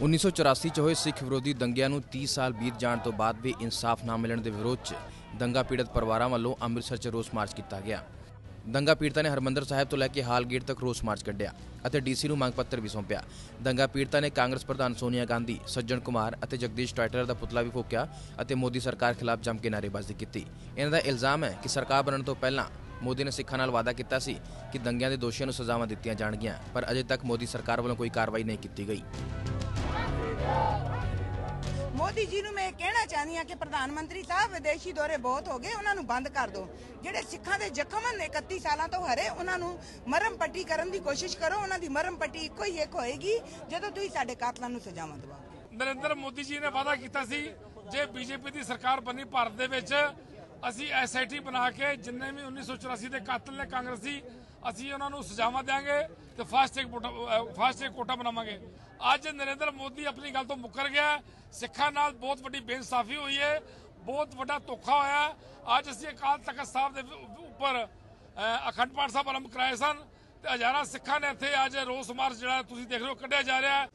1984 ਚ ਹੋਏ ਸਿੱਖ ਵਿਰੋਧੀ ਦੰਗਿਆਂ ਨੂੰ 30 ਸਾਲ ਬੀਤ ਜਾਣ ਤੋਂ ਬਾਅਦ ਵੀ ਇਨਸਾਫ ਨਾ ਮਿਲਣ ਦੇ ਵਿਰੋਧ 'ਚ ਦੰਗਾ ਪੀੜਤ ਪਰਿਵਾਰਾਂ ਵੱਲੋਂ ਅੰਮ੍ਰਿਤਸਰ 'ਚ ਰੋਸ ਮਾਰਚ ਕੀਤਾ ਗਿਆ। ਦੰਗਾ ਪੀੜਤਾਂ ਨੇ ਹਰਮੰਦਰ ਸਾਹਿਬ ਤੋਂ ਲੈ ਕੇ ਹਾਲ ਗੇਟ ਤੱਕ ਰੋਸ ਮਾਰਚ ਕੱਢਿਆ ਅਤੇ ਡੀਸੀ ਨੂੰ ਮੰਗ ਪੱਤਰ ਵੀ ਸੌਂਪਿਆ। ਦੰਗਾ ਪੀੜਤਾਂ ਨੇ ਕਾਂਗਰਸ ਪ੍ਰਧਾਨ ਸੋਨੀਆ ਗਾਂਧੀ, ਸੱਜਣ ਕੁਮਾਰ ਅਤੇ ਜਗਦੀਸ਼ ਟਾਈਟਲਰ ਦਾ ਪੁਤਲਾ ਵੀ ਫੂਕਿਆ ਅਤੇ ਮੋਦੀ ਸਰਕਾਰ ਖਿਲਾਫ ਜੰਮ ਕੇ ਨਾਅਰੇਬਾਜ਼ੀ ਕੀਤੀ। ਇਹਨਾਂ ਦਾ ਇਲਜ਼ਾਮ ਹੈ ਕਿ ਸਰਕਾਰ ਬਣਨ ਤੋਂ ਪਹਿਲਾਂ ਮੋਦੀ ਨੇ ਸਿੱਖਾਂ ਨਾਲ ਵਾਅਦਾ ਕੀਤਾ ਸੀ ਕਿ ਦੰਗਿਆਂ ਦੇ ਦੋਸ਼ੀਆਂ ਨੂੰ ਸਜ਼ਾਵਾਂ ਦਿੱਤੀਆਂ ਜਾਣਗੀਆਂ ਪਰ ਅਜੇ ਤੱਕ ਮੋਦੀ ਸਰਕਾਰ ਵੱਲੋਂ ਕੋਈ ਕਾਰਵਾਈ ਨਹੀਂ ਕੀਤੀ ਗਈ। ਮੋਦੀ ਜੀ ਨੂੰ ਮੈਂ ਇਹ ਕਹਿਣਾ ਚਾਹਨੀ ਆ ਕਿ ਪ੍ਰਧਾਨ ਮੰਤਰੀ ਸਾਹਿਬ ਵਿਦੇਸ਼ੀ ਦੌਰੇ ਬਹੁਤ ਹੋ ਗਏ ਉਹਨਾਂ ਨੂੰ ਬੰਦ ਕਰ ਦਿਓ। ਜਿਹੜੇ ਸਿੱਖਾਂ ਦੇ ਜ਼ਖਮ ਹਨ 31 ਸਾਲਾਂ ਤੋਂ ਹਰੇ ਉਹਨਾਂ ਨੂੰ ਮਰਮ ਪੱਟੀ ਕਰਨ ਦੀ ਕੋਸ਼ਿਸ਼ ਕਰੋ ਉਹਨਾਂ ਦੀ ਮਰਮ ਪੱਟੀ ਇੱਕੋ ਹੀ ਇੱਕ ਹੋਏਗੀ ਜਦੋਂ ਤੁਸੀਂ ਸਾਡੇ ਕਾਤਲਾਂ ਨੂੰ ਸਜ਼ਾਵਾਂ ਦਿਵਾਓਗੇ ਨਰਿੰਦਰ ਮੋਦੀ ਜੀ ਨੇ ਵਾਅਦਾ ਕੀਤਾ ਸੀ ਜੇ ਬੀਜੇਪੀ ਦੀ ਸਰਕਾਰ ਬਣੀ ਭਾਰਤ ਦੇ ਵਿੱਚ ਅਸੀਂ ਐਸਆਈਟੀ ਬਣਾ ਕੇ ਜਿੰਨੇ ਵੀ 1984 ਦੇ ਕਾਤਲ ਨੇ ਕਾਂਗਰਸੀ ਅਸੀਂ ਉਹਨਾਂ ਨੂੰ ਸਜ਼ਾਵਾਂ ਦੇਾਂਗੇ ਤੇ fast track fast track quota ਬਣਾਵਾਂਗੇ। ਅੱਜ ਨਰਿੰਦਰ ਮੋਦੀ ਆਪਣੀ ਗੱਲ ਤੋਂ ਮੁੱਕਰ ਗਿਆ। ਸਿੱਖਾਂ ਨਾਲ ਬਹੁਤ ਵੱਡੀ ਬੇਇਨਸਾਫੀ ਹੋਈ ਹੈ। ਬਹੁਤ ਵੱਡਾ ਧੋਖਾ ਹੋਇਆ। ਅੱਜ ਅਸੀਂ ਅਕਾਲ ਤਖਤ ਸਾਹਿਬ ਦੇ ਉੱਪਰ ਅਖੰਡ ਪਾਠ ਸਾਹਿਬ ਆਰੰਭ ਕਰਾਏ ਸਨ ਤੇ ਹਜ਼ਾਰਾਂ ਸਿੱਖਾਂ ਨੇ ਇੱਥੇ ਅੱਜ ਰੋਸ ਮਾਰਚ ਜਿਹੜਾ ਤੁਸੀਂ ਦੇਖ ਰਹੇ ਹੋ ਕੱਢਿਆ ਜਾ ਰਿਹਾ। ਹੈ